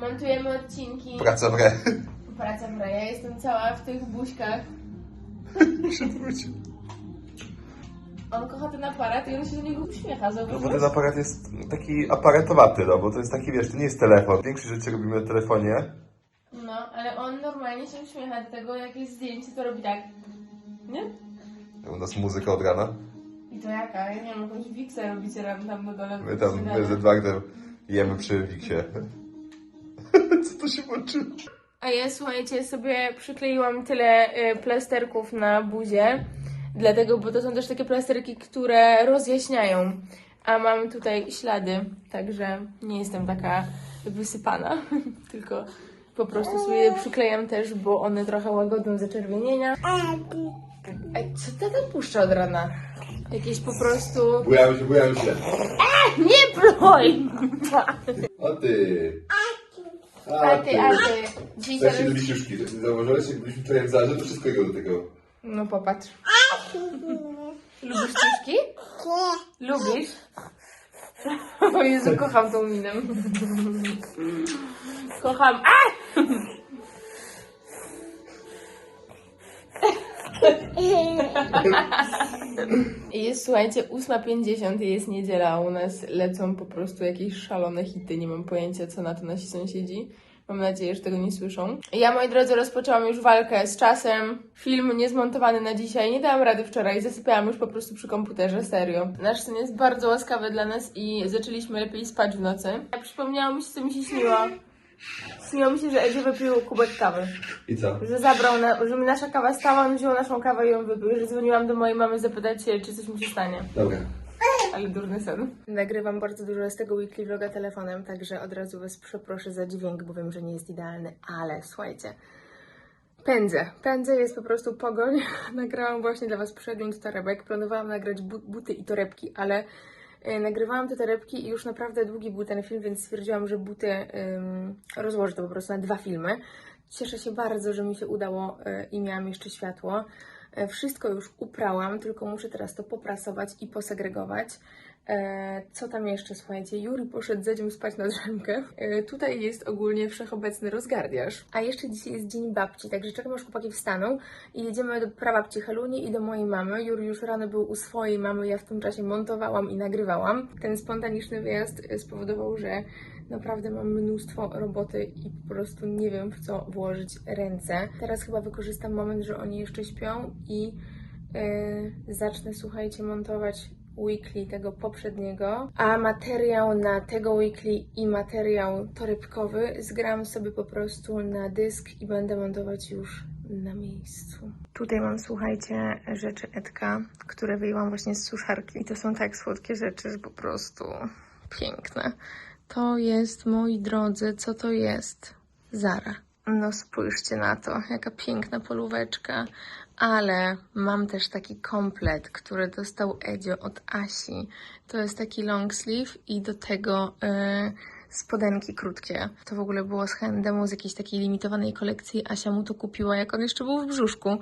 Montujemy odcinki. Praca w re. Praca w re. Ja jestem cała w tych buźkach. Przywróć. On kocha ten aparat i on się do niego uśmiecha, No bo ten zauważyłeś? aparat jest taki aparatowaty, no bo to jest taki, wiesz, to nie jest telefon. Większość rzeczy robimy na telefonie. No, ale on normalnie się uśmiecha do tego, jak jest zdjęcie, to robi tak. Nie? U nas muzyka od rana. I to jaka? Ja nie wiem, jakąś wiksę robicie tam, tam na dole. My tam śniadania. z Edwardem jemy przy Wiksie. To się włączyło? A ja słuchajcie, sobie przykleiłam tyle y, plasterków na buzie, dlatego, bo to są też takie plasterki, które rozjaśniają. A mam tutaj ślady, także nie jestem taka wysypana, tylko po prostu sobie je przyklejam też, bo one trochę łagodzą zaczerwienienia. Ej, co ty tam puszcza od rana? Jakieś po prostu... Bujałem się, bujałem się. Nie pluj! O ty. A ty, a ty. Dzisiaj się teraz... do wisiuszki. Zauważyłeś, jak byliśmy wczoraj w zarze, to wszystko jego do tego. No popatrz. Lubisz ciuszki? Lubisz? O Jezu, kocham tą minę. Kocham. A! Jest, słuchajcie, 8.50 i jest niedziela, u nas lecą po prostu jakieś szalone hity. Nie mam pojęcia, co na to nasi sąsiedzi. Mam nadzieję, że tego nie słyszą. Ja, moi drodzy, rozpoczęłam już walkę z czasem. Film niezmontowany na dzisiaj. Nie dałam rady wczoraj. Zasypiałam już po prostu przy komputerze, serio. Nasz syn jest bardzo łaskawy dla nas i zaczęliśmy lepiej spać w nocy. Przypomniało mi się, co mi się śniło. Śniło mi się, że Edzie wypił kubek kawy. I co? Że zabrał, na, że mi nasza kawa stała, on wziął naszą kawę i ją wypił. Że dzwoniłam do mojej mamy zapytać się, czy coś mi się stanie. Dobra. Ale durny sen. Nagrywam bardzo dużo z tego weekly vloga telefonem, także od razu Was przeproszę za dźwięk, bo wiem, że nie jest idealny, ale słuchajcie. Pędzę. Pędzę, jest po prostu pogoń. Nagrałam właśnie dla Was przegląd torebek. Planowałam nagrać bu- buty i torebki, ale nagrywałam te torebki i już naprawdę długi był ten film, więc stwierdziłam, że buty ym, rozłożę to po prostu na dwa filmy. Cieszę się bardzo, że mi się udało e, i miałam jeszcze światło. E, Wszystko już uprałam, tylko muszę teraz to poprasować i posegregować. E, Co tam jeszcze, słuchajcie? Juri poszedł za dzień spać na drzemkę. E, Tutaj jest ogólnie wszechobecny rozgardiaż. A jeszcze dzisiaj jest dzień babci, także czekam aż chłopaki wstaną i jedziemy do prababci Heluni i do mojej mamy. Juri już rano był u swojej mamy, ja w tym czasie montowałam i nagrywałam. Ten spontaniczny wyjazd e, spowodował, że naprawdę mam mnóstwo roboty i po prostu nie wiem w co włożyć ręce. Teraz chyba wykorzystam moment, że oni jeszcze śpią i yy, zacznę, słuchajcie, montować weekly tego poprzedniego, a materiał na tego weekly i materiał torebkowy zgram sobie po prostu na dysk i będę montować już na miejscu. Tutaj mam, słuchajcie, rzeczy Edka, które wyjęłam właśnie z suszarki. I to są tak słodkie rzeczy, że po prostu piękne. To jest, moi drodzy, co to jest? Zara. No spójrzcie na to, jaka piękna polóweczka. Ale mam też taki komplet, który dostał Edzio od Asi. To jest taki long sleeve i do tego yy, spodenki krótkie. To w ogóle było z H&M z jakiejś takiej limitowanej kolekcji. Asia mu to kupiła, jak on jeszcze był w brzuszku.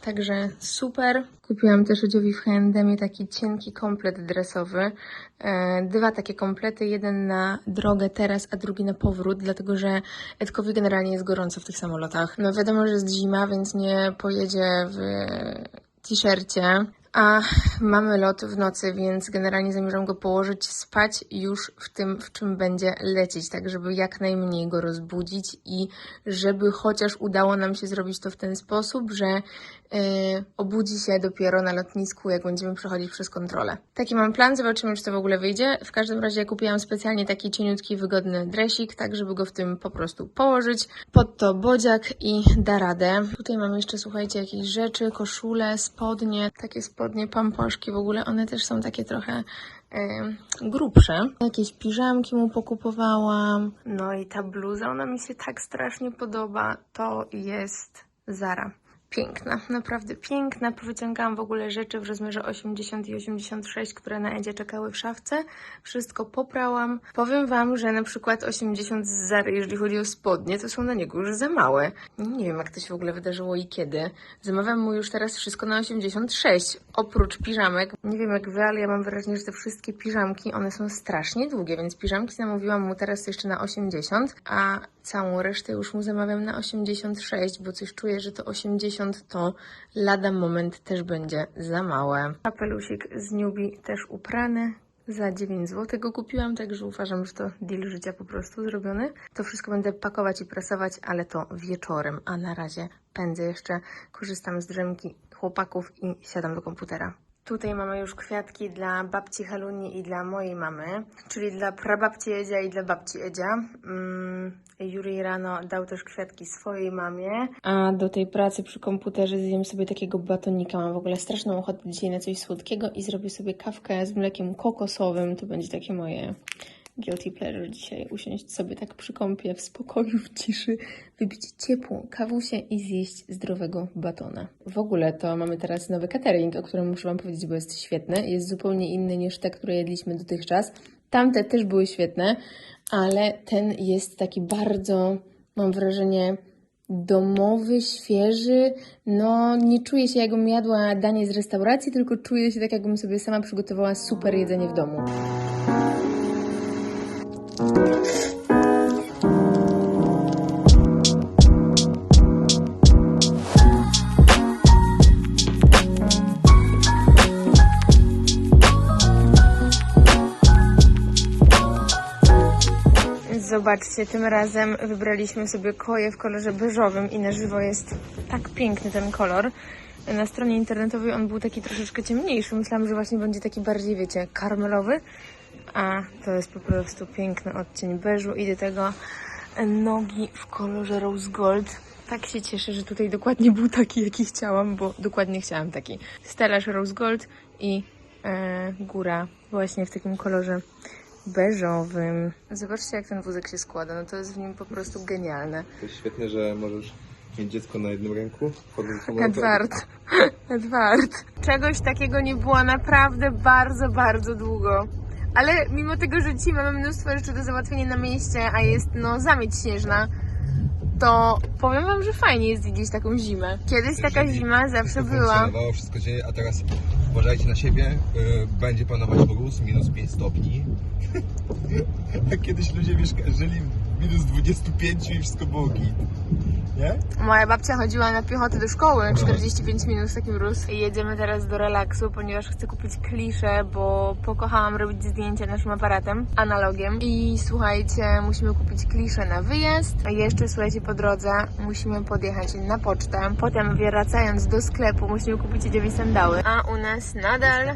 Także super. Kupiłam też Edziowi w H&M taki cienki komplet dresowy. E, dwa takie komplety, jeden na drogę teraz, a drugi na powrót, dlatego że Edkowi generalnie jest gorąco w tych samolotach. No wiadomo, że jest zima, więc nie pojedzie w t-shircie. A mamy lot w nocy, więc generalnie zamierzam go położyć spać już w tym, w czym będzie lecieć, tak żeby jak najmniej go rozbudzić i żeby chociaż udało nam się zrobić to w ten sposób, że obudzi się dopiero na lotnisku, jak będziemy przechodzić przez kontrolę. Taki mam plan, zobaczymy, czy to w ogóle wyjdzie. W każdym razie kupiłam specjalnie taki cieniutki, wygodny dresik, tak żeby go w tym po prostu położyć. Pod to bodziak i da radę. Tutaj mam jeszcze, słuchajcie, jakieś rzeczy, koszule, spodnie, takie spodnie, pamposzki w ogóle, one też są takie trochę yy, grubsze. Jakieś piżamki mu pokupowałam. No i ta bluza, ona mi się tak strasznie podoba. To jest Zara. Piękna, naprawdę piękna. Wyciągałam w ogóle rzeczy w rozmiarze 80 i 86, które na Edzie czekały w szafce. Wszystko poprałam. Powiem Wam, że na przykład 80 z Zary, jeżeli chodzi o spodnie, to są na niego już za małe. Nie wiem, jak to się w ogóle wydarzyło i kiedy. Zamawiam mu już teraz wszystko na 86, oprócz piżamek. Nie wiem jak Wy, ale ja mam wrażenie, że te wszystkie piżamki, one są strasznie długie, więc piżamki zamówiłam mu teraz jeszcze na 80, a całą resztę już mu zamawiam na 86, bo coś czuję, że to 80 to lada moment też będzie za małe. Kapelusik z Newbie też uprany. Za 9 zł go kupiłam, także uważam, że to deal życia po prostu zrobiony. To wszystko będę pakować i prasować, ale to wieczorem, a na razie pędzę jeszcze, korzystam z drzemki chłopaków i siadam do komputera. Tutaj mamy już kwiatki dla babci Haluni i dla mojej mamy, czyli dla prababci Edzia i dla babci Edzia. Mm, Juri rano dał też kwiatki swojej mamie. A do tej pracy przy komputerze zjem sobie takiego batonika. Mam w ogóle straszną ochotę dzisiaj na coś słodkiego i zrobię sobie kawkę z mlekiem kokosowym. To będzie takie moje guilty pleasure dzisiaj. Usiąść sobie tak przy kąpie, w spokoju, w ciszy, wypić ciepłą kawusię i zjeść zdrowego batona. W ogóle to mamy teraz nowy catering, o którym muszę Wam powiedzieć, bo jest świetny. Jest zupełnie inny niż te, które jedliśmy dotychczas. Tamte też były świetne, ale ten jest taki bardzo, mam wrażenie, domowy, świeży. No, nie czuję się, jakbym jadła danie z restauracji, tylko czuję się tak, jakbym sobie sama przygotowała super jedzenie w domu. Zobaczcie, tym razem wybraliśmy sobie koje w kolorze beżowym i na żywo jest tak piękny ten kolor. Na stronie internetowej on był taki troszeczkę ciemniejszy. Myślałam, że właśnie będzie taki bardziej, wiecie, karmelowy, a to jest po prostu piękny odcień beżu i do tego nogi w kolorze rose gold. Tak się cieszę, że tutaj dokładnie był taki, jaki chciałam, bo dokładnie chciałam taki. Stelaż rose gold i e, góra właśnie w takim kolorze beżowym. Zobaczcie, jak ten wózek się składa. No to jest w nim po prostu genialne. To jest świetne, że możesz mieć dziecko na jednym ręku. Edward, Edward. Czegoś takiego nie było naprawdę bardzo, bardzo długo. Ale mimo tego, że dzisiaj mamy mnóstwo rzeczy do załatwienia na mieście, a jest no zamieć śnieżna, to powiem wam, że fajnie jest widzieć taką zimę. Kiedyś taka zima zawsze Wszystko była. funkcjonowało, wszystko dzieje, a teraz uważajcie na siebie. y, Będzie panować mróz, minus 5 stopni. A kiedyś ludzie mieszka- żyli w minus 25 i wszystko było git. Nie? Moja babcia chodziła na piechotę do szkoły, 45 minut taki mróz. I jedziemy teraz do relaksu, ponieważ chcę kupić kliszę, bo pokochałam robić zdjęcia naszym aparatem, analogiem. I słuchajcie, musimy kupić kliszę na wyjazd. A jeszcze słuchajcie, po drodze musimy podjechać na pocztę. Potem wracając do sklepu musimy kupić Edziowi sandały. A u nas nadal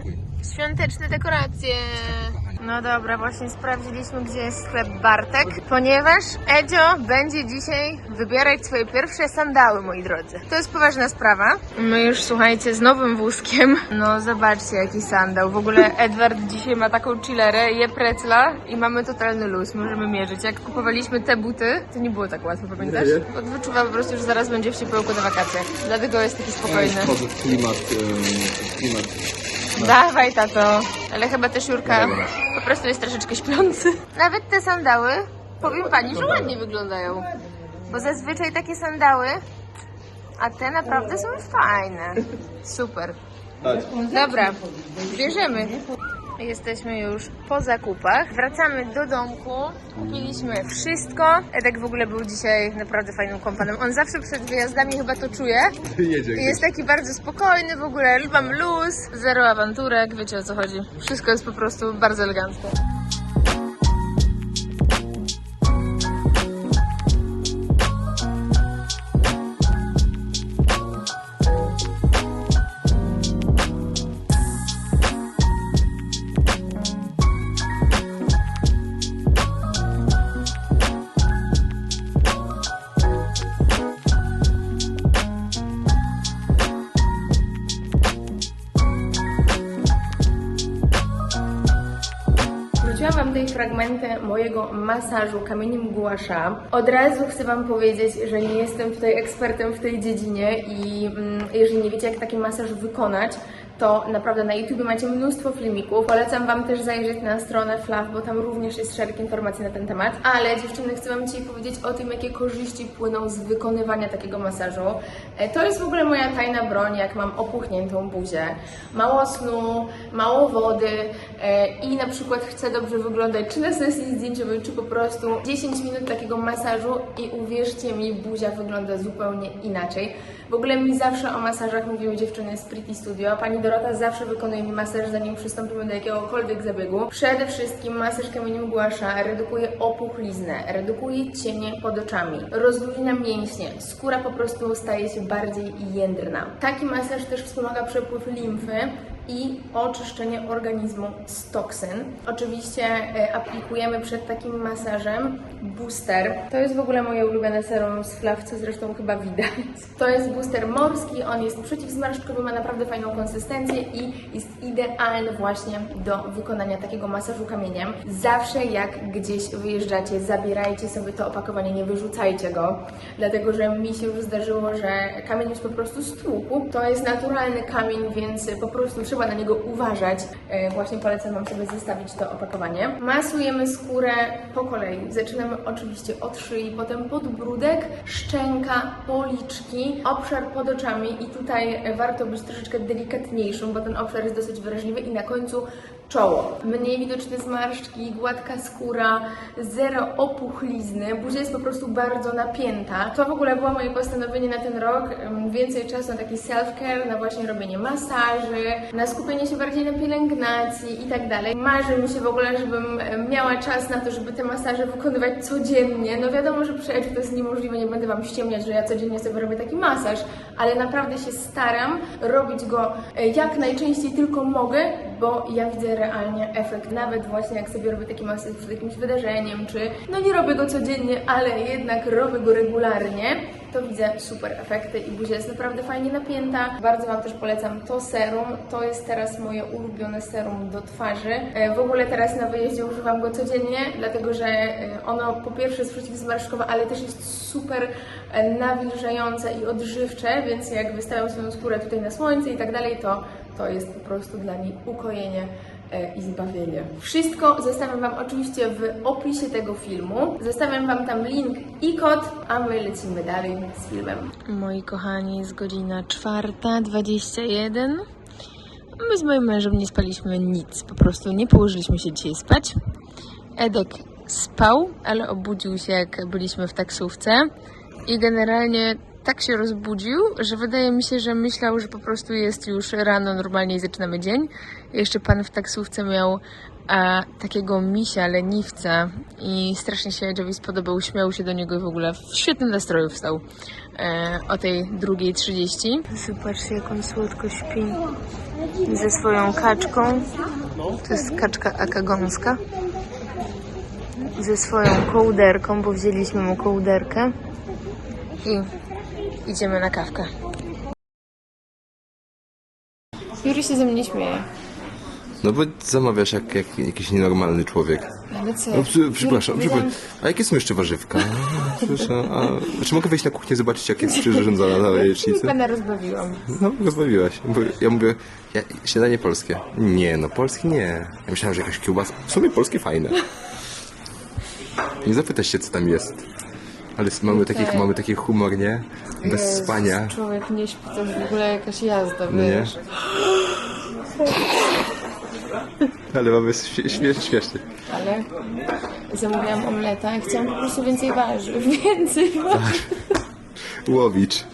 świąteczne dekoracje. No dobra, właśnie sprawdziliśmy, gdzie jest sklep Bartek, ponieważ Edzio będzie dzisiaj wybierać swoje pierwsze sandały, moi drodzy. To jest poważna sprawa. My już, słuchajcie, z nowym wózkiem. No zobaczcie, jaki sandał. W ogóle Edward dzisiaj ma taką chillerę, je precla i mamy totalny luz. Możemy mierzyć. Jak kupowaliśmy te buty, to nie było tak łatwo, pamiętasz? Wyczuwam po prostu, że zaraz będzie w ciepełku na wakacje. Dlatego jest taki spokojny. Klimat, klimat Dawaj, tato. Ale chyba też Jurka po prostu jest troszeczkę śpiący. Nawet te sandały, powiem pani, że ładnie wyglądają. Bo zazwyczaj takie sandały, a te naprawdę są fajne. Super. Dobra, bierzemy. Jesteśmy już po zakupach. Wracamy do domku. Kupiliśmy wszystko. Edek w ogóle był dzisiaj naprawdę fajnym kompanem. On zawsze przed wyjazdami chyba to czuje. jedzie. Jest taki bardzo spokojny w ogóle, mam luz, zero awanturek, wiecie o co chodzi. Wszystko jest po prostu bardzo elegancko. Mojego masażu kamieniem guasza. Od razu chcę Wam powiedzieć, że nie jestem tutaj ekspertem w tej dziedzinie i mm, jeżeli nie wiecie, jak taki masaż wykonać, to naprawdę na YouTube macie mnóstwo filmików. Polecam Wam też zajrzeć na stronę Flav, bo tam również jest szereg informacji na ten temat. Ale dziewczyny, chcę Wam dzisiaj powiedzieć o tym, jakie korzyści płyną z wykonywania takiego masażu. E, To jest w ogóle moja tajna broń, jak mam opuchniętą buzię. Mało snu, mało wody e, i na przykład chcę dobrze wyglądać, czy na sesji zdjęciowej, czy po prostu 10 minut takiego masażu i uwierzcie mi, buzia wygląda zupełnie inaczej. W ogóle mi zawsze o masażach mówiły dziewczyny z Pretty Studio. Pani Dorota zawsze wykonuje mi masaż, zanim przystąpimy do jakiegokolwiek zabiegu. Przede wszystkim masaż kamieniem głasza redukuje opuchliznę, redukuje cienie pod oczami, rozluźnia mięśnie, skóra po prostu staje się bardziej jędrna. Taki masaż też wspomaga przepływ limfy i oczyszczenie organizmu z toksyn. Oczywiście e, aplikujemy przed takim masażem booster. To jest w ogóle moje ulubione serum z Flav, co zresztą chyba widać. To jest booster morski, on jest przeciwzmarszczkowy, ma naprawdę fajną konsystencję i jest idealny właśnie do wykonania takiego masażu kamieniem. Zawsze jak gdzieś wyjeżdżacie, zabierajcie sobie to opakowanie, nie wyrzucajcie go, dlatego że mi się już zdarzyło, że kamień już po prostu stłukł. To jest naturalny kamień, więc po prostu trzeba na niego uważać. E, Właśnie polecam Wam sobie zostawić to opakowanie. Masujemy skórę po kolei. Zaczynamy oczywiście od szyi, potem podbródek, szczęka, policzki, obszar pod oczami i tutaj warto być troszeczkę delikatniejszym, bo ten obszar jest dosyć wrażliwy i na końcu czoło. Mniej widoczne zmarszczki, gładka skóra, zero opuchlizny, buzia jest po prostu bardzo napięta. To w ogóle było moje postanowienie na ten rok, więcej czasu na taki self-care, na właśnie robienie masaży, na skupienie się bardziej na pielęgnacji i tak dalej. Marzy mi się w ogóle, żebym miała czas na to, żeby te masaże wykonywać codziennie. No wiadomo, że przy Edge to jest niemożliwe, nie będę Wam ściemniać, że ja codziennie sobie robię taki masaż, ale naprawdę się staram robić go e, jak najczęściej tylko mogę, bo ja widzę realnie efekt, nawet właśnie jak sobie robię taki masaż przed jakimś wydarzeniem, czy no nie robię go codziennie, ale jednak robię go regularnie, to widzę super efekty i buzia jest naprawdę fajnie napięta. Bardzo Wam też polecam to serum, to jest teraz moje ulubione serum do twarzy. E, W ogóle teraz na wyjeździe używam go codziennie, dlatego że e, ono po pierwsze jest przeciwzmarszczkowe, ale też jest super e, nawilżające i odżywcze, więc jak wystawiam swoją skórę tutaj na słońce i tak dalej, to to jest po prostu dla niej ukojenie i zbawienie. Wszystko zostawiam Wam oczywiście w opisie tego filmu. Zostawiam Wam tam link i kod, a my lecimy dalej z filmem. Moi kochani, jest godzina 4.21. My z moim mężem nie spaliśmy nic, po prostu nie położyliśmy się dzisiaj spać. Edek spał, ale obudził się jak byliśmy w taksówce i generalnie tak się rozbudził, że wydaje mi się, że myślał, że po prostu jest już rano normalnie i zaczynamy dzień. Jeszcze pan w taksówce miał a, takiego misia, leniwca i strasznie się Edge'owi spodobał, śmiał się do niego i w ogóle w świetnym nastroju wstał e, o tej drugiej 30. Zobaczcie, jak on słodko śpi ze swoją kaczką. To jest kaczka akagąska. Ze swoją kołderką, bo wzięliśmy mu kołderkę. I idziemy na kawkę. Juri się ze mnie śmieje. No bo zamawiasz jak, jak jakiś nienormalny człowiek. Ale co? No, przy, przepraszam, Wiedziałam- przepraszam. A jakie są jeszcze warzywka? Proszę, a... Czy mogę wejść na kuchnię, zobaczyć jak jest przyrządzona na jajecznicy? Pana rozbawiłam. No, rozbawiłaś. Bo ja mówię, ja, śniadanie polskie. Nie, no polskie nie. Ja myślałem, że jakaś kiełbasa. W sumie polskie fajne. Nie zapytasz się, co tam jest. Ale mamy taki, Okej. mamy taki humor, nie? Bez Jezus, spania. Człowiek nie śpi, to w ogóle jakaś jazda, No nie? wiesz. Ale mamy śmie- śmie- śmiesznie. Ale zamówiłam omleta i chciałam po prostu więcej warzyw. Więcej warzyw. Łowicz.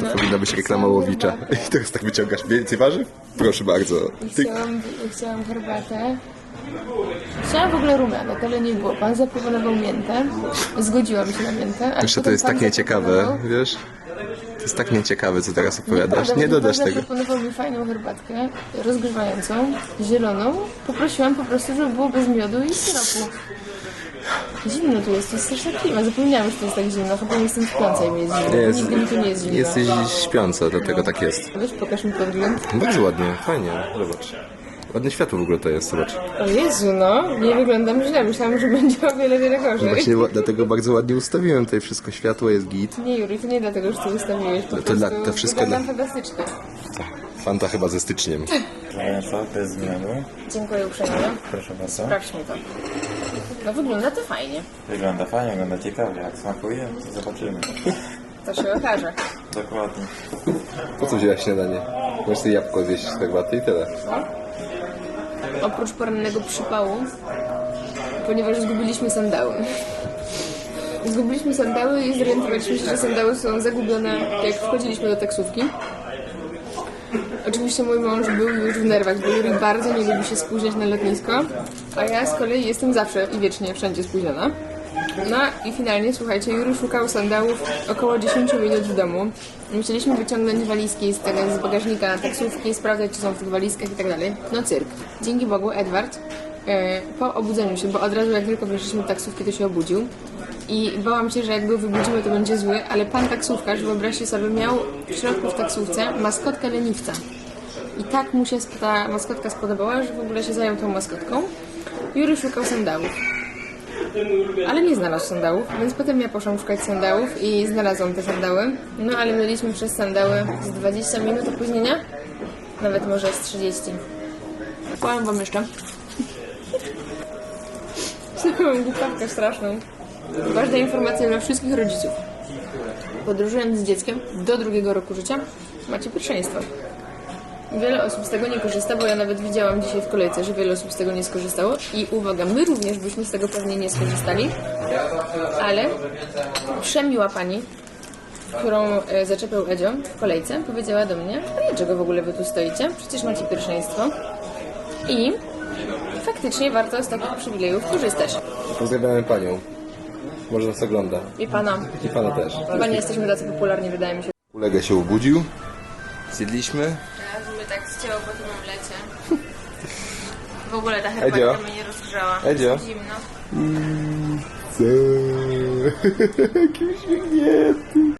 To powinna być reklama Łowicza. I teraz tak wyciągasz więcej warzyw? Proszę bardzo. Ty... Chciałam, chciałam herbatę. Chciałam w ogóle rumianek, ale nie było. Pan zaproponował miętę. Zgodziłam się na miętę. ale Jeszcze to potem jest pan tak nieciekawe, zaproponował- wiesz? To jest tak nieciekawe, co teraz opowiadasz. Nieprawda, Nie dodasz pan tego. zaproponował mi fajną herbatkę, rozgrzewającą, zieloną. Poprosiłam po prostu, żeby było bez miodu i syropu. Zimno tu jest, to jest straszna klima. Zapomniałam, że to jest tak zimno. Chyba nie jestem śpiąca i mi jest zimno. Jest- Nigdy mi tu nie jest zimno. Jesteś śpiąca, dlatego tak jest. Wiesz, pokaż mi podgląd. Bardzo ładnie, fajnie, zobacz. Ładne światło w ogóle to jest, zobacz. O Jezu, no, nie wyglądam źle. Myślałam, że będzie o wiele, wiele gorzej. Właśnie ła- dlatego bardzo ładnie ustawiłem tutaj wszystko, światło jest git. Nie, Juri, to nie dlatego, że ty ustawiłeś. Po No to prostu dla- to wszystko wyglądam fantastycznie. Fanta chyba ze styczniem. Ale co? To jest zmiany? Dziękuję uprzejmie. Proszę bardzo. Sprawdź mi to. No wygląda to fajnie. Wygląda fajnie, wygląda ciekawie. Jak smakuje, to zobaczymy. To się okaże. Dokładnie. Po co wzięłaś śniadanie? Możesz sobie jabłko zjeść z herbaty i tyle. Oprócz porannego przypału, ponieważ zgubiliśmy sandały. Zgubiliśmy sandały i zorientowaliśmy się, że sandały są zagubione, jak wchodziliśmy do taksówki. Oczywiście mój mąż był już w nerwach, bo Juri bardzo nie lubi się spóźniać na lotnisko, a ja z kolei jestem zawsze i wiecznie wszędzie spóźniona. No i finalnie, słuchajcie, Juri szukał sandałów około 10 minut w domu. Musieliśmy wyciągnąć walizki z, tego, z bagażnika taksówki, sprawdzać, czy są w tych walizkach i tak dalej. No cyrk. Dzięki Bogu Edward e, po obudzeniu się, bo od razu jak tylko wyszliśmy do taksówki, to się obudził. I bałam się, że jak go wybudzimy, to będzie zły, ale pan taksówkarz, wyobraźcie sobie, miał w środku w taksówce maskotkę leniwca. I tak mu się ta maskotka spodobała, że w ogóle się zajął tą maskotką. Jury szukał sandałów. Ale nie znalazł sandałów, więc potem ja poszłam szukać sandałów i znalazłam te sandały. No ale mieliśmy przez sandały z 20 minut opóźnienia, nawet może z 30. Powiem wam jeszcze. Znałam głupawkę straszną. Ważna informacja dla wszystkich rodziców. Podróżując z dzieckiem do drugiego roku życia, macie pierwszeństwo. Wiele osób z tego nie korzysta, bo ja nawet widziałam dzisiaj w kolejce, że wiele osób z tego nie skorzystało. I uwaga, my również byśmy z tego pewnie nie skorzystali, ale przemiła pani, którą e, zaczepiał Edzio w kolejce, powiedziała do mnie, a dlaczego w ogóle wy tu stoicie? Przecież macie pierwszeństwo. I faktycznie warto z takich przywilejów korzystać. Pozdrawiamy panią. Może nas ogląda. I pana. I pana też. Chyba nie jesteśmy tacy popularni, wydaje mi się. Ulega się obudził. Zjedliśmy. Tak zcięło po tym omlecie. W ogóle ta Edzio? herbatka mnie nie rozgrzała. Edzio? Jest Zimno. Co? Jaki uśmiechnięty.